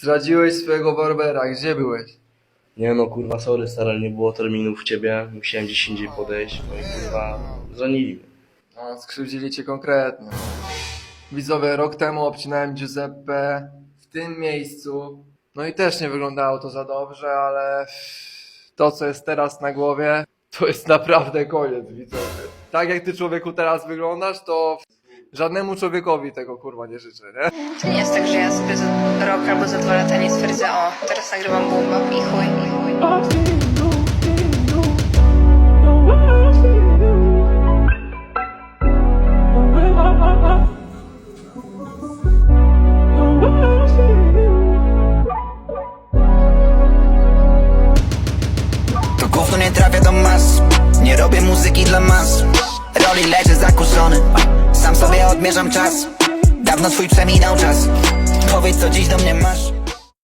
Zdradziłeś swojego barbera, gdzie byłeś? Nie no, kurwa, sorry, stara, nie było terminów w ciebie. Musiałem gdzieś indziej podejść. No i kurwa, zranili mnie. No, skrzywdzili cię konkretnie. Widzowie, rok temu obcinałem Giuseppe w tym miejscu. No i też nie wyglądało to za dobrze, ale to, co jest teraz na głowie, to jest naprawdę koniec, widzowie. Tak jak ty człowieku teraz wyglądasz, to żadnemu człowiekowi tego kurwa nie życzę, nie? To nie jest tak, że ja sobie za rok albo za dwa lata nie stwierdzę, o, teraz nagrywam boom i chuj, i chuj. To gówno nie trafia do mas Nie robię muzyki dla mas Roli leży zakurzony Sam sobie odmierzam czas. Dawno twój przeminął czas. Powiedz co dziś do mnie masz